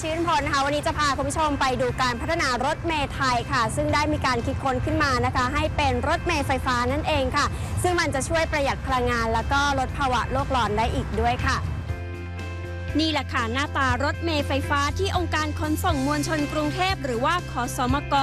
ชีวินพลนะคะวันนี้จะพาคุณผู้ชมไปดูการพัฒนารถเมล์ไทยค่ะ ซึ่งได้มีการคิดค้นขึ้นมานะคะ ให้เป็นรถเมล์ไฟฟ้านั่นเองค่ะ ซึ่งมันจะช่วยประหยัดพลังงาน แล้วก็ลดภาวะโลกร้อนได้อีกด้วยค่ะ นี่แหละค่ะหน้าตารถเมล์ไฟฟ้าที่องค์การขนส่งมวลชนกรุงเทพหรือว่าขอสมก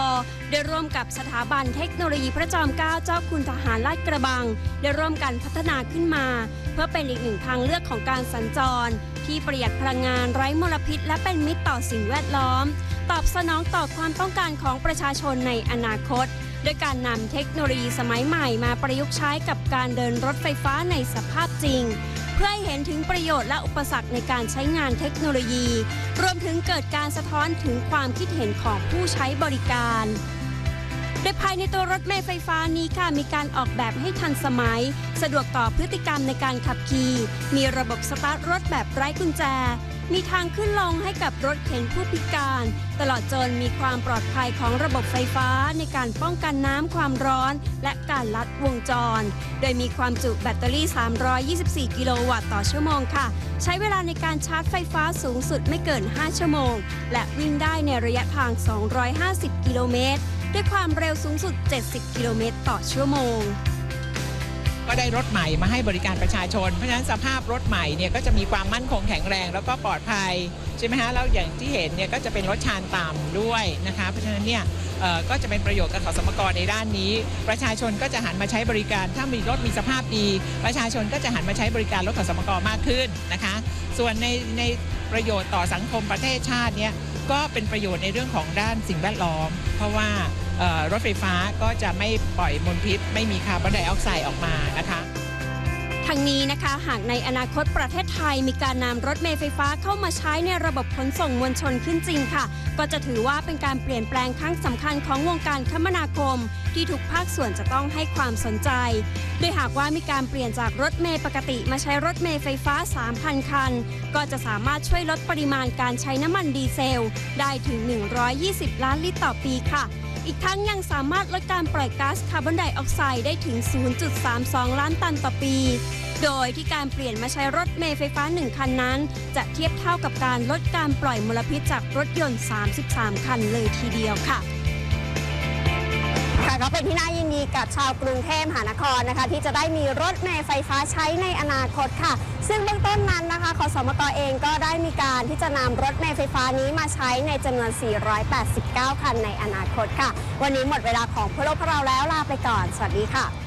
ได้ร่วมกับสถาบันเทคโนโลยีพระจอมเกล้าเจ้าคุณทหารลาดกระบัง ได้ร่วมกันพัฒนาขึ้นมา เพื่อเป็นอีกหนึ่งทางเลือกของการสัญจร ที่ประหยัดพลังงานไร้มลพิษ และเป็นมิตรต่อสิ่งแวดล้อม ตอบสนองต่อความต้องการของประชาชนในอนาคตโดยการนำเทคโนโลยีสมัยใหม่มาประยุกต์ใช้กับการเดินรถไฟฟ้าในสภาพจริง เพื่อให้เห็นถึงประโยชน์และอุปสรรคในการใช้งานเทคโนโลยี รวมถึงเกิดการสะท้อนถึงความคิดเห็นของผู้ใช้บริการโดยภายในตัวรถเมล์ไฟฟ้านี้ค่ะมีการออกแบบให้ทันสมัย สะดวกต่อพฤติกรรมในการขับขี่ มีระบบสตาร์ทรถแบบไร้กุญแจ มีทางขึ้นลงให้กับรถเข็นผู้พิการ ตลอดจนมีความปลอดภัยของระบบไฟฟ้าในการป้องกันน้ำความร้อน และการลัดวงจร โดยมีความจุแบตเตอรี่ 324 กิโลวัตต์ต่อชั่วโมงค่ะ ใช้เวลาในการชาร์จไฟฟ้าสูงสุดไม่เกิน 5 ชั่วโมง และวิ่งได้ในระยะทาง 250 กิโลเมตร ด้วยความเร็วสูงสุด 70 กิโลเมตรต่อชั่วโมง ก็ได้รถใหม่มาให้บริการประชาชน เพราะฉะนั้นสภาพรถใหม่เนี่ยก็จะมีความมั่นคงแข็งแรง แล้วก็ปลอดภัยใช่ไหมฮะแล้วอย่างที่เห็นเนี่ยก็จะเป็นรถชานต่ำด้วยนะคะเพราะฉะนั้นเนี่ยก็จะเป็นประโยชน์กับขอสมกรในด้านนี้ ประชาชนก็จะหันมาใช้บริการ ถ้ามีรถมีสภาพดี ประชาชนก็จะหันมาใช้บริการรถขอสมกรมากขึ้นนะคะ ส่วนในในประโยชน์ต่อสังคมประเทศชาติเนี่ยก็เป็นประโยชน์ในเรื่องของด้านสิ่งแวดล้อม เพราะว่า รถไฟฟ้าก็จะไม่ปล่อยมลพิษ ไม่มีคาร์บอนไดออกไซด์ออกมานะคะทั้งนี้นะคะหากในอนาคตประเทศไทยมีการนำรถเมล์ไฟฟ้าเข้ามาใช้ในระบบขนส่งมวลชนขึ้นจริงค่ะ ก็จะถือว่าเป็นการเปลี่ยนแปลงครั้งสำคัญของวงการคมนาคม ที่ทุกภาคส่วนจะต้องให้ความสนใจ โดยหากว่ามีการเปลี่ยนจากรถเมล์ปกติมาใช้รถเมล์ไฟฟ้า 3,000 คัน ก็จะสามารถช่วยลดปริมาณการใช้น้ำมันดีเซล ได้ถึง 120 ล้านลิตรต่อปีค่ะ อีกทั้งยังสามารถลดการปล่อยก๊าซคาร์บอนไดออกไซด์ได้ถึง 0.32 ล้านตันต่อปี โดยที่การเปลี่ยนมาใช้รถเมล์ไฟฟ้า 1 คันนั้น จะเทียบเท่ากับการลดการปล่อยมลพิษจากรถยนต์ 33 คันเลยทีเดียวค่ะ ค่ะก็เป็นที่น่ายินดีกับชาวกรุงเทพมหานครนะคะ ที่จะได้มีรถเมล์ไฟฟ้าใช้ในอนาคตค่ะ ซึ่งเบื้องต้นนั้นนะคะขอสมกเองก็ได้มีการที่จะนำรถเมล์ไฟฟ้านี้มาใช้ในจำนวน 489 คันในอนาคตค่ะ วันนี้หมดเวลาของพวกเราแล้วลาไปก่อน สวัสดีค่ะ